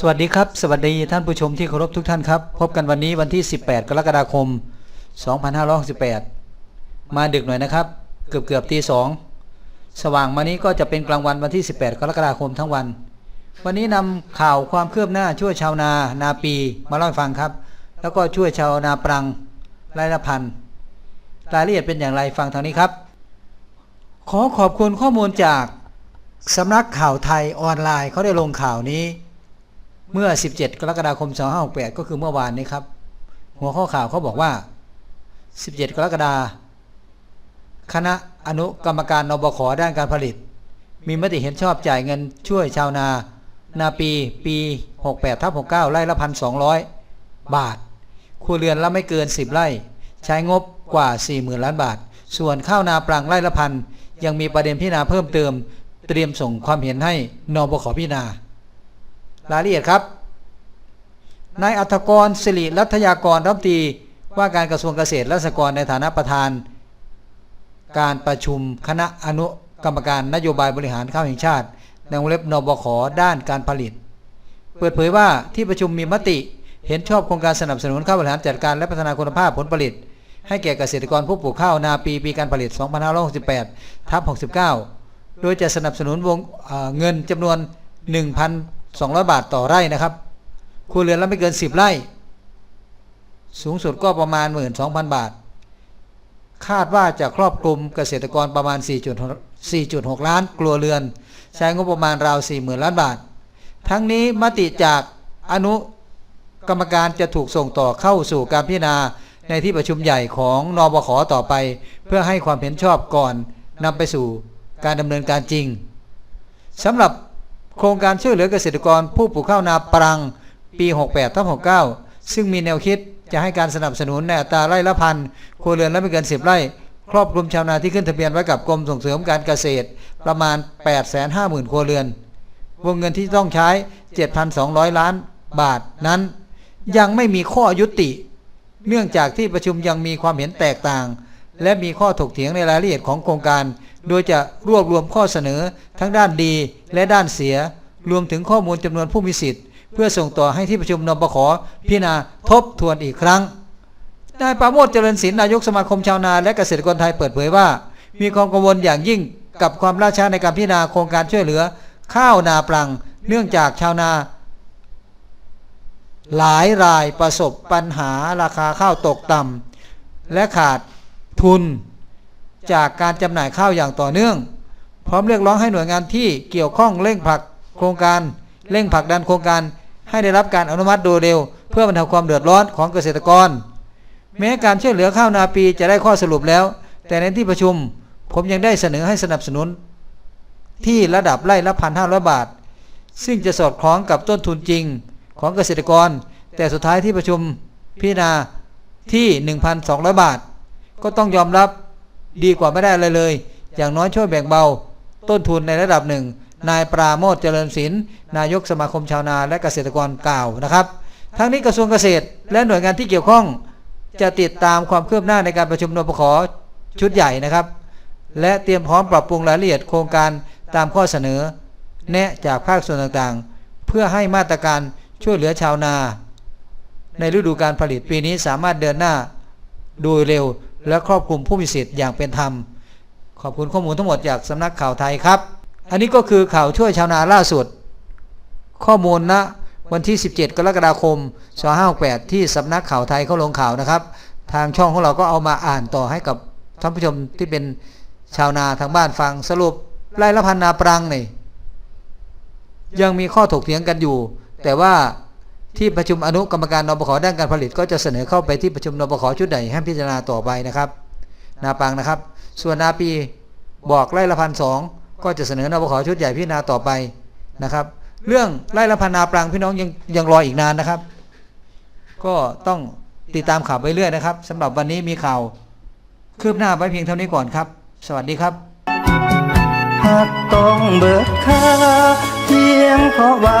สวัสดีครับ สวัสดีท่านผู้ชมที่เคารพทุกท่านครับ พบกันวันนี้วันที่ 18 กรกฎาคม 2568 มาดึกหน่อยนะครับ เกือบเกือบตีสองสว่างมานี้ก็จะเป็นกลางวันวันที่ 18 กรกฎาคมทั้งวัน วันนี้นำข่าวความคืบหน้าช่วยชาวนานาปีมาเล่าให้ฟังครับ แล้วก็ช่วยชาวนาปรังไร่ละพันรายละเอียดเป็นอย่างไรฟังทางนี้ครับ ขอขอบคุณข้อมูลจากสำนักข่าวไทยออนไลน์เขาได้ลงข่าวนี้ เมื่อ 17 กรกฎาคม 2568 ก็คือเมื่อวานนี้ครับ หัวข้อข่าวเขาบอกว่า 17 กรกฎาคณะอนุกรรมการนบขด้านการผลิต มีมติเห็นชอบจ่ายเงินช่วยชาวนา นาปีปี 68ทับ69 ไร่ละพันสองบาท ครัวเรือนละไม่เกิน 10 ไร่ ใช้งบกว่า 40,000 ล้านบาท ส่วนข้าวนาปรังไร่ละพันยังมีประเด็นพิจารณาเพิ่มเติม เตรียมส่งความเห็นให้นบขพิจารณา รายละเอียดครับนายอัธกรสิริรัตยากรรัฐมนตรีว่าการกระทรวงเกษตรและสหกรณ์ในฐานะประธาน การประชุมคณะอนุกรรมการนโยบายบริหารข้าวแห่งชาติในวงเล็บนบขด้านการผลิต เปิดเผยว่าที่ประชุมมีมติเห็นชอบโครงการสนับสนุนข้าวบริหารจัดการและพัฒนาคุณภาพผลผลิต ให้แก่เกษตรกรผู้ปลูกข้าวนาปีปีการผลิต 2568ทับ69 โดยจะสนับสนุนวงเงินจำนวน 200 บาทต่อไร่นะครับครัวเรือนละไม่เกิน 10 ไร่ สูงสุดก็ประมาณ 12,000 บาท คาดว่าจะครอบคลุมเกษตรกรประมาณ 4.6 ล้านครัวเรือน ใช้งบประมาณราว 40,000 ล้านบาท ทั้งนี้มติจากอนุกรรมการจะถูกส่งต่อเข้าสู่การพิจารณาในที่ประชุมใหญ่ของนบขต่อไป เพื่อให้ความเห็นชอบก่อนนำไปสู่การดำเนินการจริงสำหรับ โครงการช่วยเหลือเกษตรกรผู้ปลูกข้าวนาปรังปี 68ทับ69 ซึ่งมีแนวคิดจะให้การสนับสนุนในอัตราไร่ละพันครัวเรือนละไม่เกิน 10 ไร่ ครอบคลุมชาวนาที่ขึ้นทะเบียนไว้กับกรมส่งเสริมการเกษตรประมาณ 850,000 ครัวเรือน วงเงินที่ต้องใช้ 7,200 ล้านบาทนั้น ยังไม่มีข้อยุติ เนื่องจากที่ประชุมยังมีความเห็นแตกต่าง และมีข้อถกเถียงในรายละเอียดของโครงการ โดยจะรวบรวมข้อเสนอทั้งด้านดีและด้านเสีย รวมถึงข้อมูลจำนวนผู้มีสิทธิ์ เพื่อส่งต่อให้ที่ประชุมนปขพิจารณาทบทวนอีกครั้งนายปราโมทเจริญศิลป์นายกสมาคมชาวนาและเกษตรกรไทยเปิดเผยว่า มีความกังวลอย่างยิ่งกับความล่าช้าในการพิจารณาโครงการช่วยเหลือ ข้าวนาปลัง เนื่องจากชาวนา หลายรายประสบปัญหาราคาข้าวตกต่ำและขาดทุน จากการจำหน่ายข้าวอย่างต่อเนื่อง พร้อมเรียกร้องให้หน่วยงานที่เกี่ยวข้องเร่งผลักโครงการเร่งผลักดันโครงการ ให้ได้รับการอนุมัติโดยเร็ว เพื่อบรรเทาความเดือดร้อนของเกษตรกร แม้การช่วยเหลือข้าวนาปีจะได้ข้อสรุปแล้ว แต่ในที่ประชุมผมยังได้เสนอให้สนับสนุน ที่ระดับไร่ละพันห้าร้อยบาท ซึ่งจะสอดคล้องกับต้นทุนจริงของเกษตรกร แต่สุดท้ายที่ประชุมพิจารณาที่ 1,200 บาท ก็ต้องยอมรับ ดีกว่าไม่ได้อะไรเลย อย่างน้อยช่วยแบ่งเบา ต้นทุนในระดับหนึ่ง นายปราโมทเจริญศิลป์นายกสมาคมชาวนาและเกษตรกรกล่าวนะครับ ทั้งนี้กระทรวงเกษตร และหน่วยงานที่เกี่ยวข้อง จะติดตามความคืบหน้าในการประชุมนปขชุดใหญ่นะครับ และเตรียมพร้อมปรับปรุงรายละเอียดโครงการตามข้อเสนอ แนะจากภาคส่วนต่างๆ เพื่อให้มาตรการช่วยเหลือชาวนา ในฤดูการผลิตปีนี้สามารถเดินหน้าโดยเร็ว และครอบคลุมผู้มีสิทธิ์อย่างเป็นธรรม ขอบคุณข้อมูลทั้งหมดจากสำนักข่าวไทยครับ อันนี้ก็คือข่าวช่วยชาวนาล่าสุด ข้อมูลณวันที่ 17 กรกฎาคม2568ที่สำนักข่าวไทยเขาลงข่าวนะครับ ทางช่องของเราก็เอามาอ่านต่อให้กับท่านผู้ชมที่เป็นชาวนาทางบ้านฟังสรุปไร่ละพันนาปรังนี่ยังมีข้อถกเถียงกันอยู่ แต่ว่า ที่ประชุมอนุกรรมการนบขด้านการผลิต ก็จะเสนอเข้าไปที่ประชุมนบขชุดใหญ่ให้พิจารณาต่อไปนะครับ นาปังนะครับ ส่วนนาปีบอกไร่ละพันสองก็จะเสนอนบขชุดใหญ่พิจารณาต่อไปนะครับ เรื่องไร่ละพันนาปรังพี่น้องยังยังรออีกนานนะครับ ก็ต้องติดตามข่าวไปเรื่อยนะครับสำหรับวันนี้มีข่าวคืบหน้าไว้เพียงเท่านี้ก่อนครับ สวัสดีครับหากต้องเบิกค่าเพียงเพราะว่า